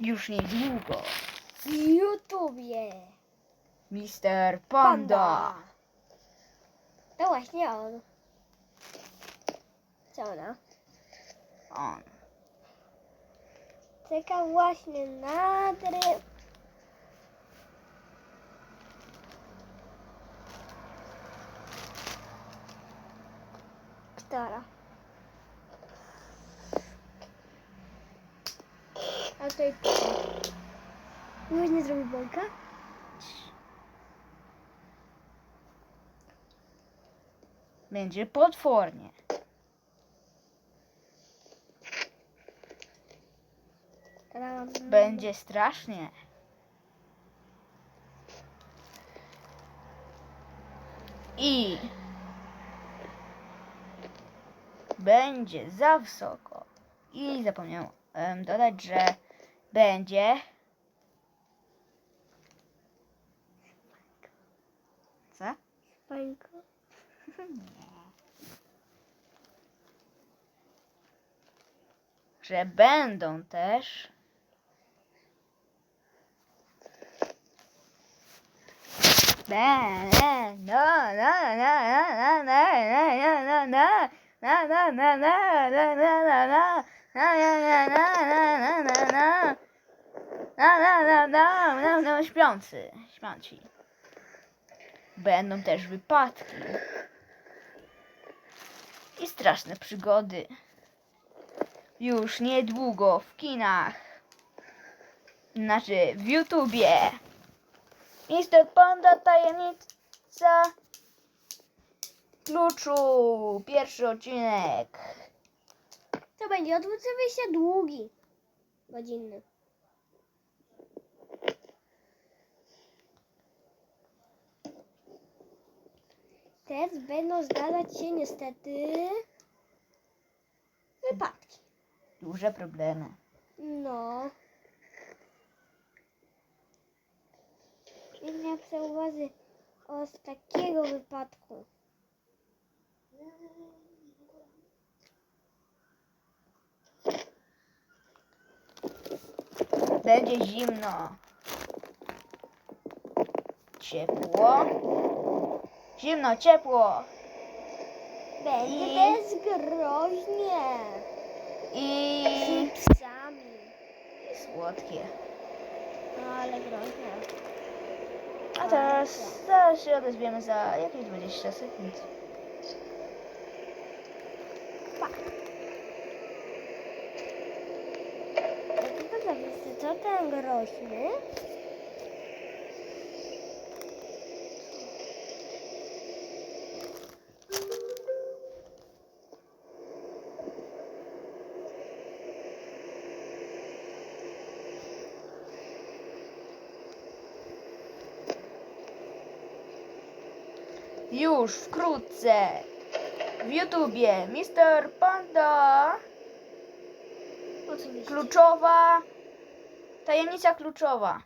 Już niedługo. W YouTubie. Mister Panda. To właśnie on. Co ona? On. Czeka właśnie na. Która? Tutaj Już nie zrobi bąka? Będzie potwornie. Będzie strasznie. I będzie za wysoko. I zapomniałem em, dodać, że będzie co? Bańka. Że będą też Be- no, no, no, no, no, no, no, no, no, no, no, no, no, no, no, no, no, no, no, no, no, no, no. Śpiący, śpiąci. Będą też wypadki. I straszne przygody. Już niedługo w kinach. Znaczy w YouTubie. Mister Panda Tajemnica Kluczu. Pierwszy odcinek. To będzie odwrót wyjścia długi. Godzinny. Teraz będą zdarzać się niestety wypadki. Duże problemy. No. Nie miałem sobie uwagi o z takiego wypadku. Będzie zimno. Ciepło. Zimno, ciepło. Będzie I- bezgroźnie. I Chipsami. słodkie. No ale groźnie. A teraz, teraz się odezwiemy za jakieś 20 sekund. Pa. Co to wysy? Co ten groźny? Już wkrótce. W YouTubie Mister Panda. Kluczowa. Tajemnica kluczowa.